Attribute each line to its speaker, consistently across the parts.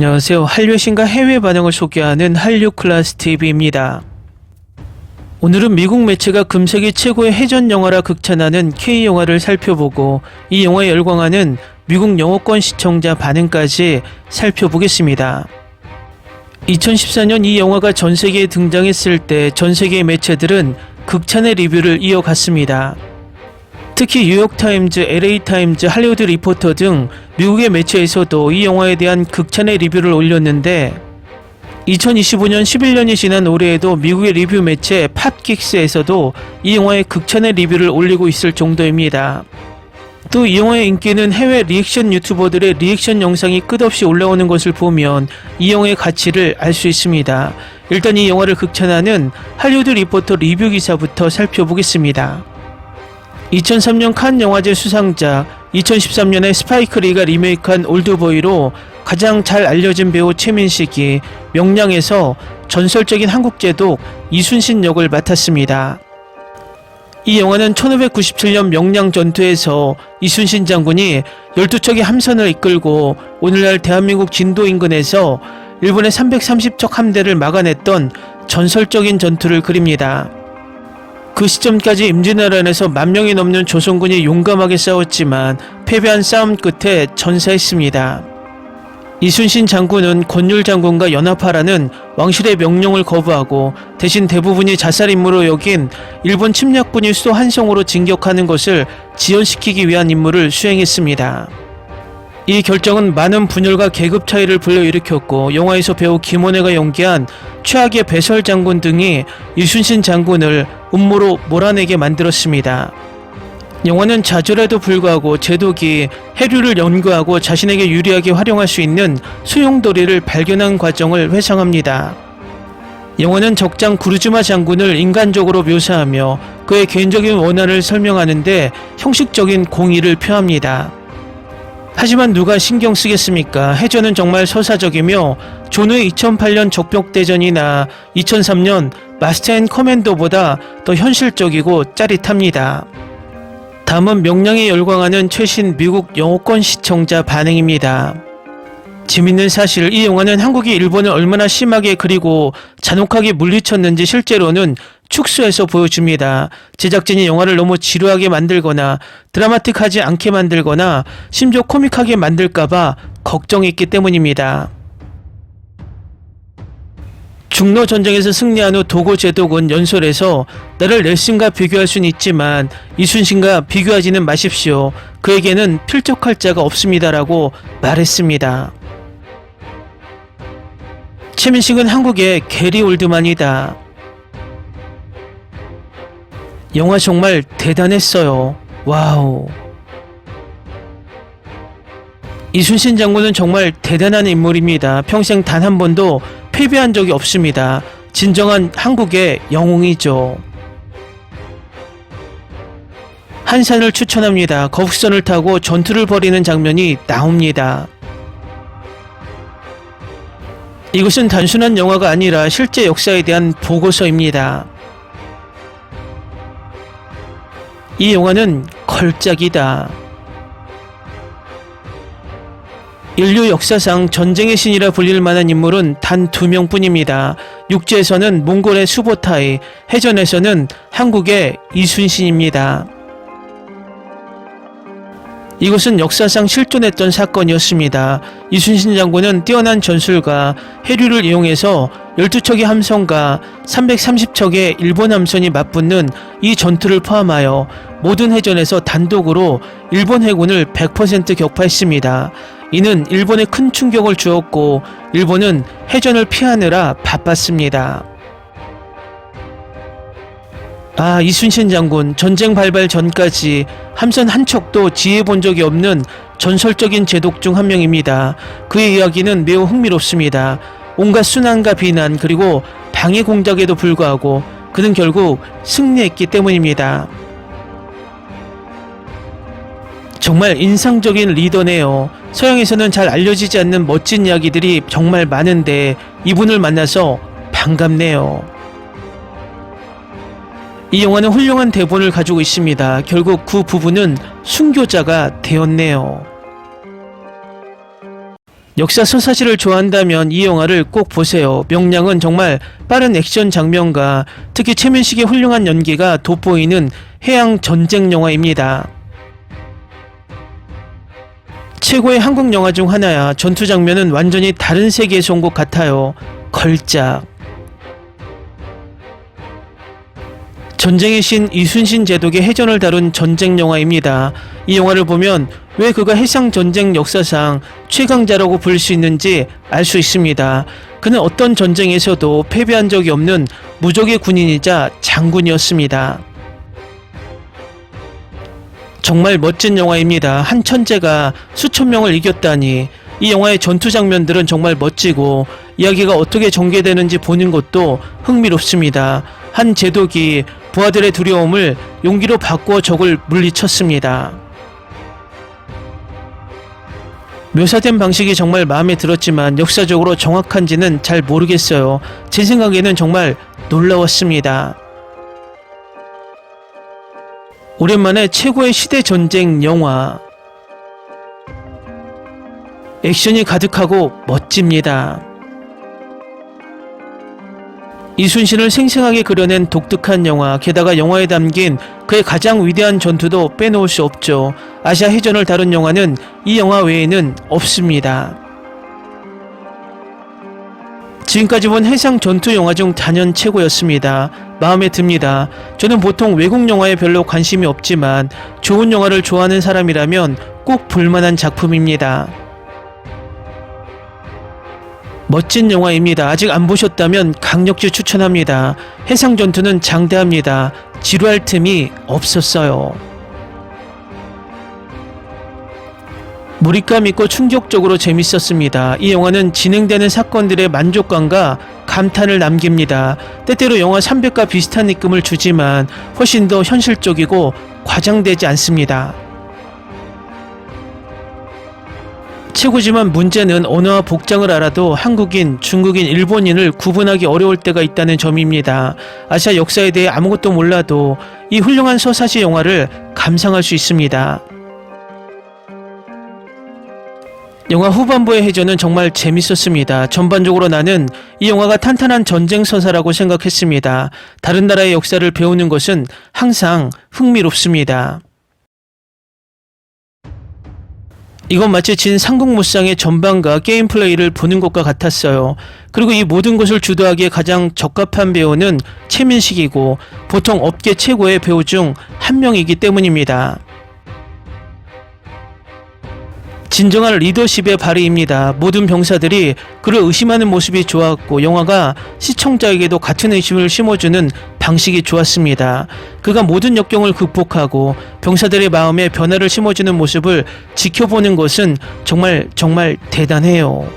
Speaker 1: 안녕하세요. 한류 신과 해외 반응을 소개하는 한류 클래스 TV입니다. 오늘은 미국 매체가 금세기 최고의 해전 영화라 극찬하는 K 영화를 살펴보고 이 영화에 열광하는 미국 영어권 시청자 반응까지 살펴보겠습니다. 2014년 이 영화가 전 세계에 등장했을 때 전 세계의 매체들은 극찬의 리뷰를 이어갔습니다. 특히 뉴욕타임즈, LA타임즈, 할리우드 리포터 등 미국의 매체에서도 이 영화에 대한 극찬의 리뷰를 올렸는데 2025년 11년이 지난 올해에도 미국의 리뷰 매체 팟긱스에서도 이 영화의 극찬의 리뷰를 올리고 있을 정도입니다. 또 이 영화의 인기는 해외 리액션 유튜버들의 리액션 영상이 끝없이 올라오는 것을 보면 이 영화의 가치를 알 수 있습니다. 일단 이 영화를 극찬하는 할리우드 리포터 리뷰 기사부터 살펴보겠습니다. 2003년 칸 영화제 수상자, 2013년에 스파이크 리가 리메이크한 올드보이로 가장 잘 알려진 배우 최민식이 명량에서 전설적인 한국 제독 이순신 역을 맡았습니다. 이 영화는 1597년 명량 전투에서 이순신 장군이 12척의 함선을 이끌고 오늘날 대한민국 진도 인근에서 일본의 330척 함대를 막아냈던 전설적인 전투를 그립니다. 그 시점까지 임진왜란에서 만 명이 넘는 조선군이 용감하게 싸웠지만 패배한 싸움 끝에 전사했습니다. 이순신 장군은 권율 장군과 연합하라는 왕실의 명령을 거부하고 대신 대부분이 자살 임무로 여긴 일본 침략군이 수도 한성으로 진격하는 것을 지연시키기 위한 임무를 수행했습니다. 이 결정은 많은 분열과 계급 차이를 불러일으켰고 영화에서 배우 김원혜가 연기한 최악의 배설 장군 등이 이순신 장군을 음모로 몰아내게 만들었습니다. 영화는 좌절에도 불구하고 제독이 해류를 연구하고 자신에게 유리하게 활용할 수 있는 소용돌이를 발견한 과정을 회상합니다. 영화는 적장 구르즈마 장군을 인간적으로 묘사하며 그의 개인적인 원한을 설명하는데 형식적인 공의를 표합니다. 하지만 누가 신경 쓰겠습니까? 해전은 정말 서사적이며 존의 2008년 적벽대전이나 2003년 마스터 앤 커맨더보다 더 현실적이고 짜릿합니다. 다음은 명량에 열광하는 최신 미국 영어권 시청자 반응입니다. 재밌는 사실 이 영화는 한국이 일본을 얼마나 심하게 그리고 잔혹하게 물리쳤는지 실제로는 축소해서 보여줍니다. 제작진이 영화를 너무 지루하게 만들거나 드라마틱하지 않게 만들거나 심지어 코믹하게 만들까봐 걱정했기 때문입니다. 중로 전쟁에서 승리한 후 도고 제독은 연설에서 나를 넬슨과 비교할 수는 있지만 이순신과 비교하지는 마십시오. 그에게는 필적할 자가 없습니다라고 말했습니다. 최민식은 한국의 게리 올드만이다. 영화 정말 대단했어요. 와우. 이순신 장군은 정말 대단한 인물입니다. 평생 단 한 번도 패배한 적이 없습니다. 진정한 한국의 영웅이죠. 한산을 추천합니다. 거북선을 타고 전투를 벌이는 장면이 나옵니다. 이것은 단순한 영화가 아니라 실제 역사에 대한 보고서입니다. 이 영화는 걸작이다. 인류 역사상 전쟁의 신이라 불릴 만한 인물은 단 두 명뿐입니다. 육지에서는 몽골의 수보타이, 해전에서는 한국의 이순신입니다. 이것은 역사상 실존했던 사건이었습니다. 이순신 장군은 뛰어난 전술과 해류를 이용해서 12척의 함선과 330척의 일본 함선이 맞붙는 이 전투를 포함하여 모든 해전에서 단독으로 일본 해군을 100% 격파했습니다. 이는 일본에 큰 충격을 주었고 일본은 해전을 피하느라 바빴습니다. 아, 이순신 장군 전쟁 발발 전까지 함선 한 척도 지혜 본 적이 없는 전설적인 제독 중 한 명입니다. 그의 이야기는 매우 흥미롭습니다. 온갖 순환과 비난 그리고 방해 공작에도 불구하고 그는 결국 승리했기 때문입니다. 정말 인상적인 리더네요. 서양에서는 잘 알려지지 않는 멋진 이야기들이 정말 많은데 이분을 만나서 반갑네요. 이 영화는 훌륭한 대본을 가지고 있습니다. 결국 그 부분은 순교자가 되었네요. 역사 서사시를 좋아한다면 이 영화를 꼭 보세요. 명량은 정말 빠른 액션 장면과 특히 최민식의 훌륭한 연기가 돋보이는 해양 전쟁 영화입니다. 최고의 한국 영화 중 하나야. 전투 장면은 완전히 다른 세계에서 온 것 같아요. 걸작. 전쟁의 신 이순신 제독의 해전을 다룬 전쟁 영화입니다. 이 영화를 보면 왜 그가 해상 전쟁 역사상 최강자라고 부를 수 있는지 알 수 있습니다. 그는 어떤 전쟁에서도 패배한 적이 없는 무적의 군인이자 장군이었습니다. 정말 멋진 영화입니다. 한 천재가 수천 명을 이겼다니. 이 영화의 전투 장면들은 정말 멋지고 이야기가 어떻게 전개되는지 보는 것도 흥미롭습니다. 한 제독이 부하들의 두려움을 용기로 바꾸어 적을 물리쳤습니다. 묘사된 방식이 정말 마음에 들었지만 역사적으로 정확한지는 잘 모르겠어요. 제 생각에는 정말 놀라웠습니다. 오랜만에 최고의 시대 전쟁 영화. 액션이 가득하고 멋집니다. 이순신을 생생하게 그려낸 독특한 영화, 게다가 영화에 담긴 그의 가장 위대한 전투도 빼놓을 수 없죠. 아시아 해전을 다룬 영화는 이 영화 외에는 없습니다. 지금까지 본 해상 전투 영화 중 단연 최고였습니다. 마음에 듭니다. 저는 보통 외국 영화에 별로 관심이 없지만 좋은 영화를 좋아하는 사람이라면 꼭 볼만한 작품입니다. 멋진 영화입니다. 아직 안 보셨다면 강력히 추천합니다. 해상 전투는 장대합니다. 지루할 틈이 없었어요. 몰입감 있고 충격적으로 재밌었습니다. 이 영화는 진행되는 사건들의 만족감과 감탄을 남깁니다. 때때로 영화 300과 비슷한 느낌을 주지만 훨씬 더 현실적이고 과장되지 않습니다. 최고지만 문제는 언어와 복장을 알아도 한국인, 중국인, 일본인을 구분하기 어려울 때가 있다는 점입니다. 아시아 역사에 대해 아무것도 몰라도 이 훌륭한 서사시 영화를 감상할 수 있습니다. 영화 후반부의 해전은 정말 재밌었습니다. 전반적으로 나는 이 영화가 탄탄한 전쟁 서사라고 생각했습니다. 다른 나라의 역사를 배우는 것은 항상 흥미롭습니다. 이건 마치 진 삼국무쌍의 전반과 게임 플레이를 보는 것과 같았어요. 그리고 이 모든 것을 주도하기에 가장 적합한 배우는 최민식이고 보통 업계 최고의 배우 중 한 명이기 때문입니다. 진정한 리더십의 발휘입니다. 모든 병사들이 그를 의심하는 모습이 좋았고 영화가 시청자에게도 같은 의심을 심어주는 방식이 좋았습니다. 그가 모든 역경을 극복하고 병사들의 마음에 변화를 심어주는 모습을 지켜보는 것은 정말 정말 대단해요.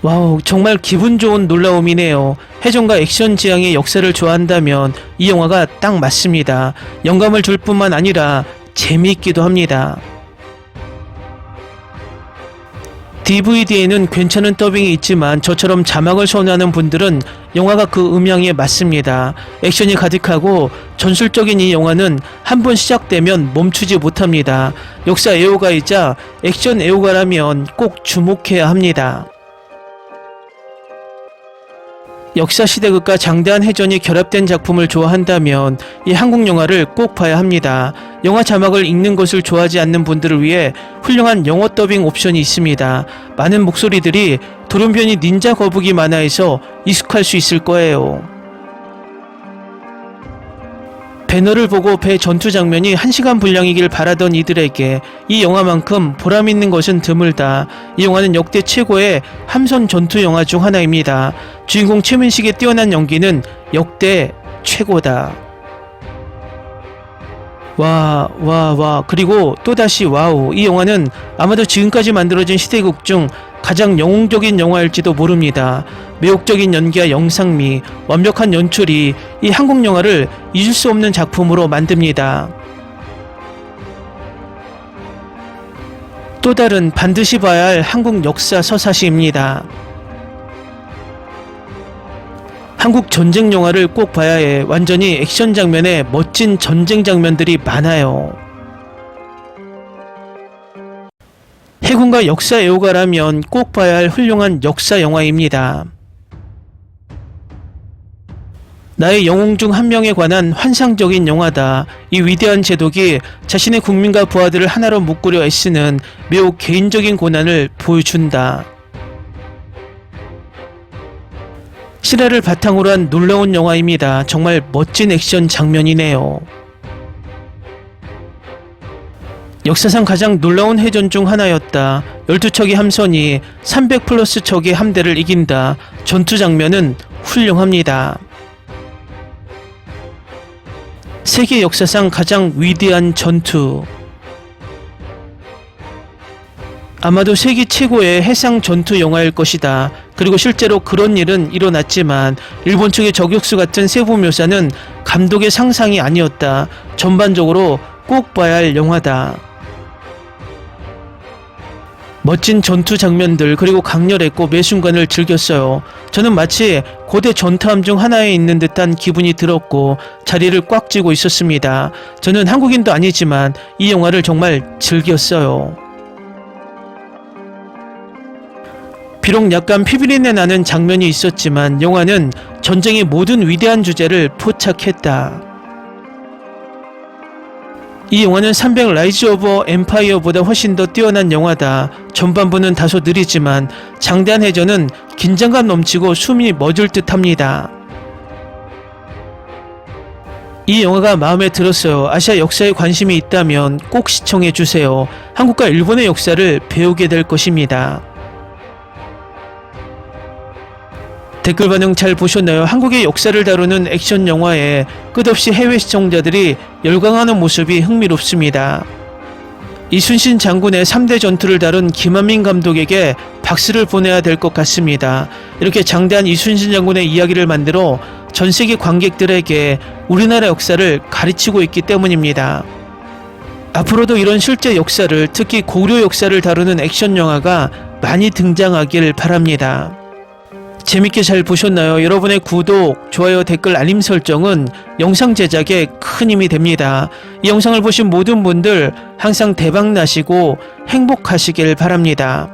Speaker 1: 와우, 정말 기분 좋은 놀라움이네요. 해전과 액션 지향의 역사를 좋아한다면 이 영화가 딱 맞습니다. 영감을 줄 뿐만 아니라 재미있기도 합니다. DVD에는 괜찮은 더빙이 있지만 저처럼 자막을 선호하는 분들은 영화가 그 음향에 맞습니다. 액션이 가득하고 전술적인 이 영화는 한 번 시작되면 멈추지 못합니다. 역사 애호가이자 액션 애호가라면 꼭 주목해야 합니다. 역사 시대극과 장대한 해전이 결합된 작품을 좋아한다면 이 한국 영화를 꼭 봐야 합니다. 영화 자막을 읽는 것을 좋아하지 않는 분들을 위해 훌륭한 영어 더빙 옵션이 있습니다. 많은 목소리들이 돌연변이 닌자 거북이 만화에서 익숙할 수 있을 거예요. 배너를 보고 배 전투 장면이 1시간 분량이길 바라던 이들에게 이 영화만큼 보람 있는 것은 드물다. 이 영화는 역대 최고의 함선 전투 영화 중 하나입니다. 주인공 최민식의 뛰어난 연기는 역대 최고다. 와, 와, 와. 그리고 또다시 와우. 이 영화는 아마도 지금까지 만들어진 시대극 중 가장 영웅적인 영화일지도 모릅니다. 매혹적인 연기와 영상미, 완벽한 연출이 이 한국 영화를 잊을 수 없는 작품으로 만듭니다. 또 다른 반드시 봐야 할 한국 역사 서사시입니다. 한국 전쟁 영화를 꼭 봐야 해. 완전히 액션 장면에 멋진 전쟁 장면들이 많아요. 해군과 역사 애호가라면 꼭 봐야 할 훌륭한 역사 영화입니다. 나의 영웅 중 한 명에 관한 환상적인 영화다. 이 위대한 제독이 자신의 국민과 부하들을 하나로 묶으려 애쓰는 매우 개인적인 고난을 보여준다. 실화를 바탕으로 한 놀라운 영화입니다. 정말 멋진 액션 장면이네요. 역사상 가장 놀라운 해전 중 하나였다. 12척의 함선이 300 플러스 척의 함대를 이긴다. 전투 장면은 훌륭합니다. 세계 역사상 가장 위대한 전투. 아마도 세계 최고의 해상 전투 영화일 것이다. 그리고 실제로 그런 일은 일어났지만 일본 측의 저격수 같은 세부 묘사는 감독의 상상이 아니었다. 전반적으로 꼭 봐야 할 영화다. 멋진 전투 장면들 그리고 강렬했고 매 순간을 즐겼어요. 저는 마치 고대 전투함 중 하나에 있는 듯한 기분이 들었고 자리를 꽉 쥐고 있었습니다. 저는 한국인도 아니지만 이 영화를 정말 즐겼어요. 비록 약간 피비린내 나는 장면이 있었지만 영화는 전쟁의 모든 위대한 주제를 포착했다. 이 영화는 300 라이즈 오브 엠파이어보다 훨씬 더 뛰어난 영화다. 전반부는 다소 느리지만 장대한 해전은 긴장감 넘치고 숨이 멎을 듯합니다. 이 영화가 마음에 들었어요. 아시아 역사에 관심이 있다면 꼭 시청해 주세요. 한국과 일본의 역사를 배우게 될 것입니다. 댓글 반응 잘 보셨나요? 한국의 역사를 다루는 액션 영화에 끝없이 해외 시청자들이 열광하는 모습이 흥미롭습니다. 이순신 장군의 3대 전투를 다룬 김한민 감독에게 박수를 보내야 될 것 같습니다. 이렇게 장대한 이순신 장군의 이야기를 만들어 전 세계 관객들에게 우리나라 역사를 가르치고 있기 때문입니다. 앞으로도 이런 실제 역사를 특히 고려 역사를 다루는 액션 영화가 많이 등장하길 바랍니다. 재밌게 잘 보셨나요? 여러분의 구독, 좋아요, 댓글, 알림 설정은 영상 제작에 큰 힘이 됩니다. 이 영상을 보신 모든 분들 항상 대박 나시고 행복하시길 바랍니다.